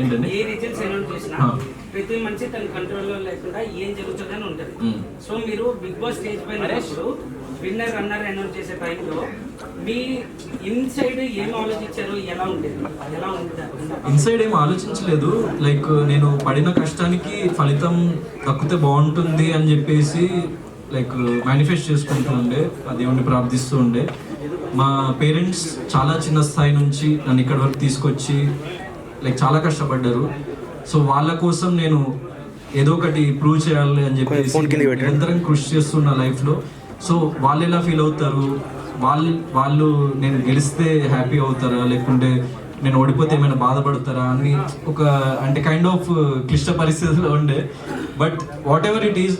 ఏంటండి? ఏ results announce చేసినా. ప్రతి మనిషి తన కంట్రోల్లో లేకుండా ఏం జరుగుతుందని ఉంటుంది. సో మీరు బిగ్ బాస్ స్టేజ్ పైన ఉన్నప్పుడు విన్నర్ రన్నర్ అనౌన్స్ చేసే టైంలో మీ ఇన్సైడ్ ఏం ఆలోచించారు? ఎలా ఉండేది? ఎలా ఉంటారు ఇన్సైడ్ ఏం ఆలోచించలేదు. లైక్ నేను పడిన కష్టానికి ఫలితం దక్కితే బాగుంటుంది అని చెప్పేసి లైక్ మేనిఫెస్ట్ చేసుకుంటూ ఉండే ఆ దేవుణ్ణి ప్రార్థిస్తూ ఉండే. మా పేరెంట్స్ చాలా చిన్న స్థాయి నుంచి నన్ను ఇక్కడి వరకు తీసుకొచ్చి లైక్ చాలా కష్టపడ్డారు. సో వాళ్ళ కోసం నేను ఏదో ఒకటి ప్రూవ్ చేయాలి అని చెప్పేసి నిరంతరం కృషి చేస్తున్న లైఫ్లో సో వాళ్ళు ఎలా ఫీల్ అవుతారు? వాళ్ళు వాళ్ళు నేను గెలిస్తే హ్యాపీ అవుతారా? లేకుంటే నేను ఓడిపోతే ఏమైనా బాధపడతారా అని ఒక అంటే కైండ్ ఆఫ్ క్లిష్ట పరిస్థితిలో ఉండే. But whatever it is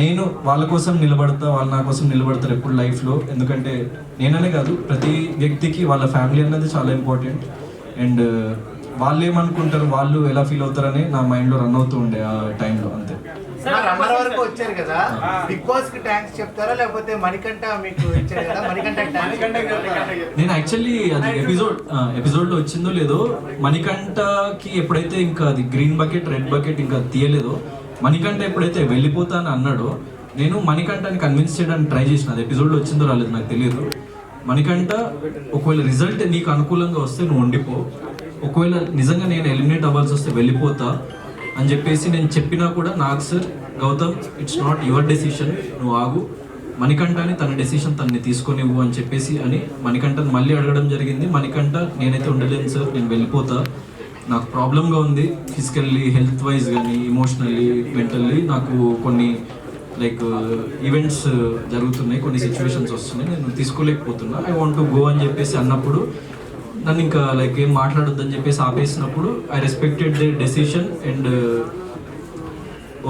నేను వాళ్ళ కోసం నిలబడతా వాళ్ళు నా కోసం నిలబడతారు ఎప్పుడు లైఫ్లో ఎందుకంటే నేననే కాదు ప్రతి వ్యక్తికి వాళ్ళ ఫ్యామిలీ అన్నది చాలా ఇంపార్టెంట్ అండ్ వాళ్ళు ఏమనుకుంటారు వాళ్ళు ఎలా ఫీల్ అవుతారని నా మైండ్లో రన్ అవుతూ ఉండే ఆ టైంలో అంతే. రన్నర్ వరకు వచ్చారు కదా బిగ్ బాస్కి థ్యాంక్స్ చెప్తారా? లేకపోతే మణికంఠ మీకు ఇచ్చారు కదా? మణికంఠ థ్యాంక్స్ నేను యాక్చువల్లీ అది ఎపిసోడ్ ఎపిసోడ్లో వచ్చిందో లేదో మణికంఠకి ఎప్పుడైతే ఇంకా అది గ్రీన్ బకెట్ రెడ్ బకెట్ ఇంకా తీయలేదో మణికంఠ ఎప్పుడైతే వెళ్ళిపోతా అని అన్నాడో నేను మణికంఠని కన్విన్స్ చేయడానికి ట్రై చేసిన. అది ఎపిసోడ్లో వచ్చిందో రాలేదు నాకు తెలియదు. మణికంఠ ఒకవేళ రిజల్ట్ నీకు అనుకూలంగా వస్తే నువ్వు ఉండిపో. ఒకవేళ నిజంగా నేను ఎలిమినేట్ అవ్వాల్సి వస్తే వెళ్ళిపోతా అని చెప్పేసి నేను చెప్పినా కూడా నాకు sir Gautham it's not your decision నువ్వు ఆగు. మణికంఠని తన డెసిషన్ తనని తీసుకొనివ్వు అని చెప్పేసి అని మణికంఠని మళ్ళీ అడగడం జరిగింది. మణికంఠ నేనైతే ఉండలేను సార్ నేను వెళ్ళిపోతా. నాకు ప్రాబ్లంగా ఉంది. ఫిజికల్లీ హెల్త్ వైజ్ కానీ ఇమోషనల్లీ మెంటల్లీ నాకు కొన్ని లైక్ ఈవెంట్స్ జరుగుతున్నాయి. కొన్ని సిచ్యువేషన్స్ వస్తున్నాయి. నేను తీసుకోలేకపోతున్నా. ఐ వాంట్ టు గో అని చెప్పేసి అన్నప్పుడు నన్ను ఇంకా లైక్ ఏం మాట్లాడొద్దని చెప్పేసి ఆపేసినప్పుడు I respected they decision and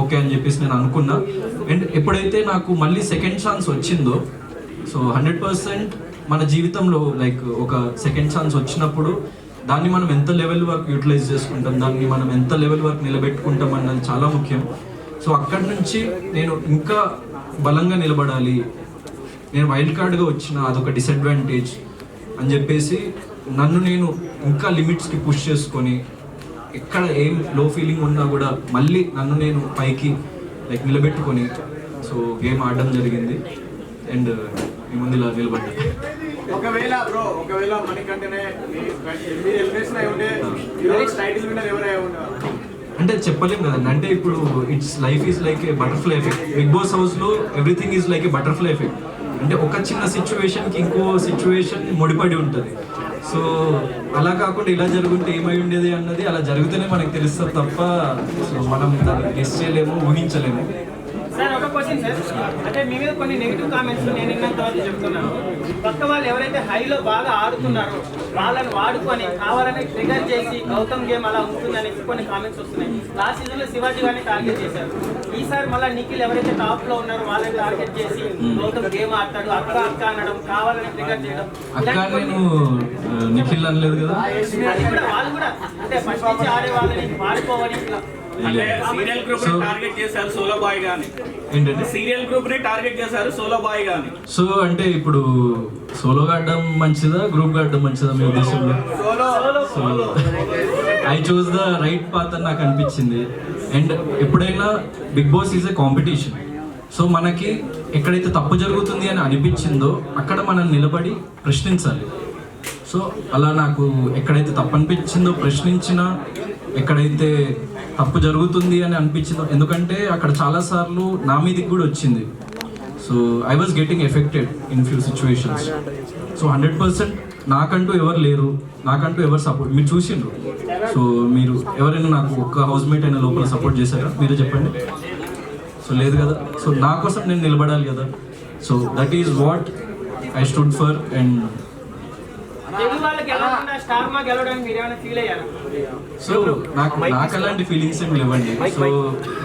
okay అని చెప్పేసి నేను అనుకున్నా. అండ్ ఎప్పుడైతే నాకు మళ్ళీ సెకండ్ ఛాన్స్ వచ్చిందో సో హండ్రెడ్ పర్సెంట్ మన జీవితంలో లైక్ ఒక సెకండ్ ఛాన్స్ వచ్చినప్పుడు దాన్ని మనం ఎంత లెవెల్ వరకు యూటిలైజ్ చేసుకుంటాం దాన్ని మనం ఎంత లెవెల్ వరకు నిలబెట్టుకుంటాం అన్నది చాలా ముఖ్యం. సో అక్కడి నుంచి నేను ఇంకా బలంగా నిలబడాలి. నేను వైల్డ్ కార్డ్గా వచ్చిన అదొక డిసడ్వాంటేజ్ అని చెప్పేసి నన్ను నేను ఇంకా లిమిట్స్కి పుష్ చేసుకొని ఎక్కడ ఏం లో ఫీలింగ్ ఉన్నా కూడా మళ్ళీ నన్ను నేను పైకి లైక్ నిలబెట్టుకొని సో గేమ్ ఆడడం జరిగింది. అండ్ మీ ముందు ఇలా నిలబడ్డా. ఒకవేళ బ్రో ఒకవేళ మనకంటేనే టైటిల్ విన్నర్ ఎవరై ఉండేవారు అంటే చెప్పలేం కదండి అంటే ఇప్పుడు it's life is like a butterfly effect Bigg Boss హౌస్లో everything is like a butterfly effect అంటే ఒక చిన్న సిచ్యువేషన్కి ఇంకో సిచ్యువేషన్ ముడిపడి ఉంటుంది. సో అలా కాకుండా ఇలా జరుగుంటే ఏమై ఉండేది అన్నది అలా జరుగుతూనే మనకు తెలుస్తుంది తప్ప సో మనం దాన్ని గెస్ట్ చేయలేము ఊహించలేము. క్వశ్చన్ సార్ అంటే మీ మీద కొన్ని నెగిటివ్ కామెంట్స్ నేను విన్నంత వరకు చెప్తున్నాను. పక్క వాళ్ళు ఎవరైతే హైలో బాగా ఆడుతున్నారో వాళ్ళని వాడుకొని కావాలని ట్రిగర్ చేసి గౌతమ్ గేమ్ అలా ఉంటుందని కొన్ని కామెంట్స్ వస్తున్నాయి. లాస్ట్ సీజన్లో శివాజీ గారిని టార్గెట్ చేశారు. ఈసారి మళ్ళీ నిఖిల్ ఎవరైతే టాప్లో ఉన్నారో వాళ్ళని టార్గెట్ చేసి గౌతమ్ గేమ్ ఆడతాడు అక్క అక్క అనడం కావాలని ట్రిగర్ చేయడం నిఖిల్ అనలేదు కదా? వాళ్ళు కూడా అంటే ఫస్ట్ నుంచి ఆడే వాళ్ళని అంటే సీరియల్ గ్రూప్ని టార్గెట్ చేశారు సోలో బాయ్ గాని. ఏంటంటే సీరియల్ గ్రూప్ని టార్గెట్ చేశారు సోలో బాయ్ గాని. సో అంటే ఇప్పుడు సోలోగా ఆడడం మంచిదా గ్రూప్గా ఆడడం మంచిదా మీ ఉద్దేశంలో? Solo I choose the right path అని నాకు అనిపించింది. అండ్ ఎప్పుడైనా Bigg Boss is a competition so మనకి ఎక్కడైతే తప్పు జరుగుతుంది అని అనిపించిందో అక్కడ మనం నిలబడి ప్రశ్నించాలి. సో అలా నాకు ఎక్కడైతే తప్పు అనిపించిందో ప్రశ్నించినా ఎక్కడైతే తప్పు జరుగుతుంది అని అనిపించిందో ఎందుకంటే అక్కడ చాలాసార్లు నా మీదకి కూడా వచ్చింది. So I was getting affected in few situations so hundred percent నాకంటూ ఎవరు లేరు నాకంటూ ఎవరు సపోర్ట్ మీరు చూసిండ్రు. సో మీరు ఎవరైనా నాకు ఒక్క హౌస్ మేట్ అయినా లోపల సపోర్ట్ చేశారా? మీరే చెప్పండి. సో లేదు కదా. సో నా కోసం నేను నిలబడాలి కదా. So that is what I stood for and Telugu వాళ్ళకి గెలవకుండా స్టార్ మా గెలవడానికి మీరు ఏమైనా ఫీల్ అయ్యారా సో నాకు నాకు అలాంటి ఫీలింగ్స్ ఏం లేవండి. So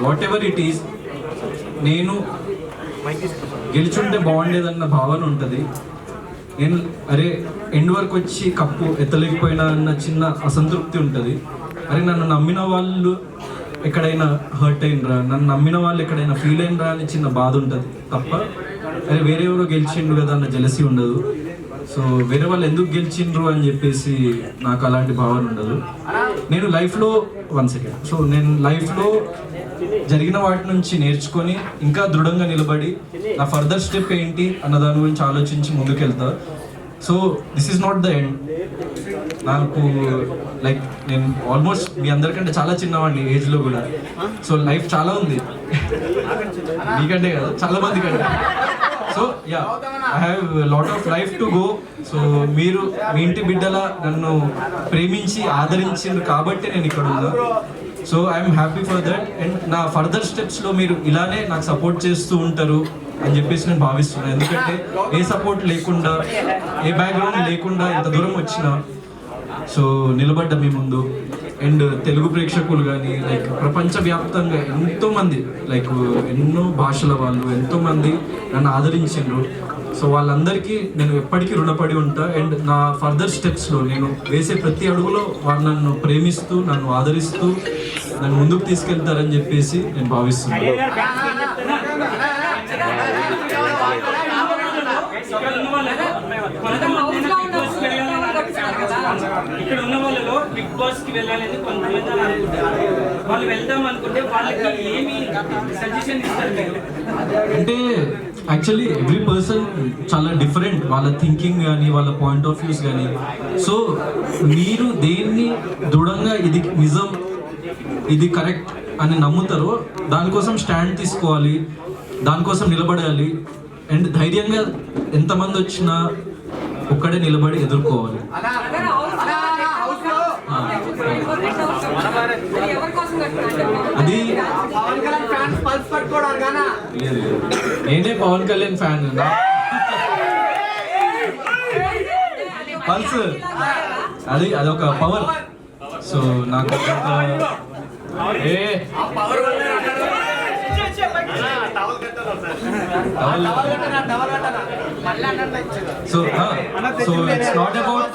whatever it is నేను గెలిచుంటే బాగుండేదన్న భావన ఉంటుంది. నేను అరే ఎండ్ వరకు వచ్చి కప్పు ఎత్తలేకపోయినా అన్న చిన్న అసంతృప్తి ఉంటుంది. అరే నన్ను నమ్మిన వాళ్ళు ఎక్కడైనా హర్ట్ అయినరా? నన్ను నమ్మిన వాళ్ళు ఎక్కడైనా ఫీల్ అయినరా అని చిన్న బాధ ఉంటుంది తప్ప అరే వేరే ఎవరో గెలిచిండు కదా అన్న జలసి ఉండదు. సో వేరే వాళ్ళు ఎందుకు గెలిచిండ్రు అని చెప్పేసి నాకు అలాంటి భావన ఉండదు. నేను లైఫ్లో వన్ సెకండ్ సో నేను లైఫ్లో జరిగిన వాటి నుంచి నేర్చుకొని ఇంకా దృఢంగా నిలబడి నా ఫర్దర్ స్టెప్ ఏంటి అన్న దాని గురించి ఆలోచించి ముందుకెళ్తా. So this is not the end నాకు లైక్ నేను ఆల్మోస్ట్ మీ అందరికంటే చాలా చిన్నవాడిని ఏజ్లో కూడా. సో లైఫ్ చాలా ఉంది. మీకంటే కదా చాలా మంది కంటే so yeah I have lot of life to go so మీరు మీ ఇంటి బిడ్డలా నన్ను ప్రేమించి ఆదరించిండ్రు కాబట్టి నేను ఇక్కడ ఉన్నా. So I'm happy for that and నా ఫర్దర్ స్టెప్స్లో మీరు ఇలానే నాకు సపోర్ట్ చేస్తూ ఉంటారు అని చెప్పేసి నేను భావిస్తున్నాను. ఎందుకంటే ఏ సపోర్ట్ లేకుండా ఏ బ్యాక్గ్రౌండ్ లేకుండా ఇంత దూరం వచ్చినా సో నిలబడ్డ మీ ముందు. అండ్ తెలుగు ప్రేక్షకులు కానీ లైక్ ప్రపంచవ్యాప్తంగా ఎంతోమంది లైక్ ఎన్నో భాషల వాళ్ళు ఎంతోమంది నన్ను ఆదరించారు సో వాళ్ళందరికీ నేను ఎప్పటికీ రుణపడి ఉంటా. అండ్ నా ఫర్దర్ స్టెప్స్లో నేను వేసే ప్రతి అడుగులో వాళ్ళు నన్ను ప్రేమిస్తూ నన్ను ఆదరిస్తూ నన్ను ముందుకు తీసుకెళ్తారని చెప్పేసి నేను భావిస్తున్నాను ఇక్కడ ఉన్న వాళ్ళలో కొంతమంది బిగ్ బాస్కి వెళ్ళాలని ఇక్కడ ఉన్న వాళ్ళలో బిగ్ బాస్కి వెళ్ళాలని కొంతమంది అని అనుకుంటారు. వాళ్ళు వెళ్దాం అనుకుంటే వాళ్ళకి ఏమి సజెషన్ ఇస్తారు మీరు? అంటే యాక్చువల్లీ ఎవ్రీ పర్సన్ చాలా డిఫరెంట్ వాళ్ళ థింకింగ్ కానీ వాళ్ళ పాయింట్ ఆఫ్ వ్యూస్ కానీ సో మీరు దేన్ని దృఢంగా ఇది నిజం ఇది కరెక్ట్ అని నమ్ముతారో దానికోసం స్టాండ్ తీసుకోవాలి దానికోసం నిలబడాలి. అండ్ ధైర్యంగా ఎంతమంది వచ్చినా ఒక్కడే నిలబడి ఎదుర్కోవాలి. లేదు. నేనే పవన్ కళ్యాణ్ ఫ్యాన్? పల్స్. అది అదొక పవర్. సో నాకు ఏ కట్టనా? So so it's not about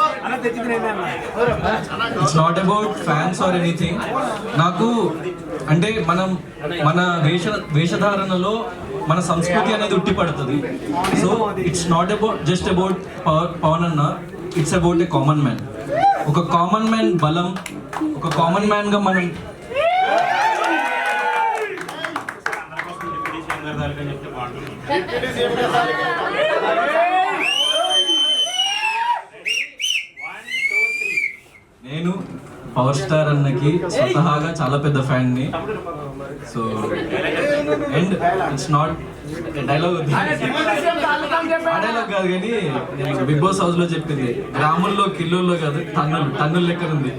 it's not about fans or anything నాకు అంటే మనం మన వేష వేషధారణలో మన సంస్కృతి అనేది ఉట్టిపడుతుంది so it's not about just about Pawan అన్న. It's about a common man ఒక కామన్ మ్యాన్ బలం ఒక కామన్ మ్యాన్గా మనం నేను పవర్ స్టార్ అన్నకి స్వతహాగా చాలా పెద్ద ఫ్యాన్ని. So and it's not dialogue కాదు కానీ బిగ్ బాస్ హౌస్లో చెప్పింది. గ్రాముల్లో కిలోల్లో కాదు టన్నులు టన్నుల లెక్కన ఉంది.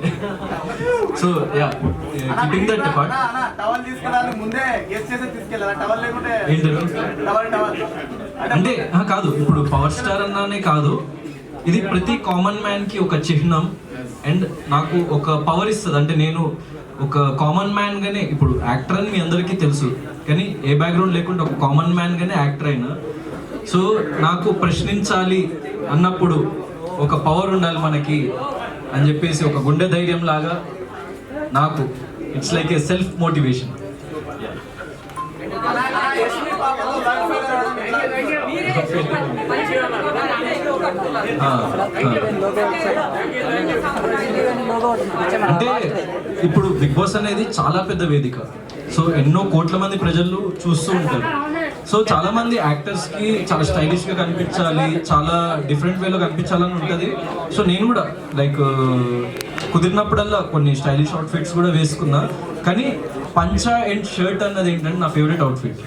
So yeah keeping that part అన్నా, అన్నా, టవల్ తీసుకెళ్ళాలి ముందే గెస్ట్ చేసి తీసుకెళ్ళాలి? టవల్ లేకుంటే ఏంటి టవల్ టవల్ అంటే కాదు. ఇప్పుడు పవర్ స్టార్ అన్నానే కాదు. ఇది ప్రతి కామన్ మ్యాన్కి ఒక చిహ్నం. అండ్ నాకు ఒక పవర్ ఇస్తుంది. అంటే నేను ఒక కామన్ మ్యాన్ గానే ఇప్పుడు యాక్టర్ అని మీ అందరికీ తెలుసు. కానీ ఏ బ్యాక్గ్రౌండ్ లేకుండా ఒక కామన్ మ్యాన్ గానే యాక్టర్ అయినా సో నాకు ప్రశ్నించాలి అన్నప్పుడు ఒక పవర్ ఉండాలి మనకి అని చెప్పేసి ఒక గుండె ధైర్యం లాగా నాకు it's like a self motivation అంటే ఇప్పుడు బిగ్ బాస్ అనేది చాలా పెద్ద వేదిక. సో ఎన్నో కోట్ల మంది ప్రజలు చూస్తూ ఉంటారు. సో చాలా మంది యాక్టర్స్కి చాలా స్టైలిష్గా కనిపించాలి చాలా డిఫరెంట్ వేలో కనిపించాలని ఉంటది. సో నేను కూడా లైక్ కుదిరినప్పుడల్లా కొన్ని స్టైలిష్ అవుట్ఫిట్స్ కూడా వేసుకున్నా. కానీ పంచా అండ్ షర్ట్ అన్నది ఏంటంటే నా ఫేవరెట్ అవుట్ఫిట్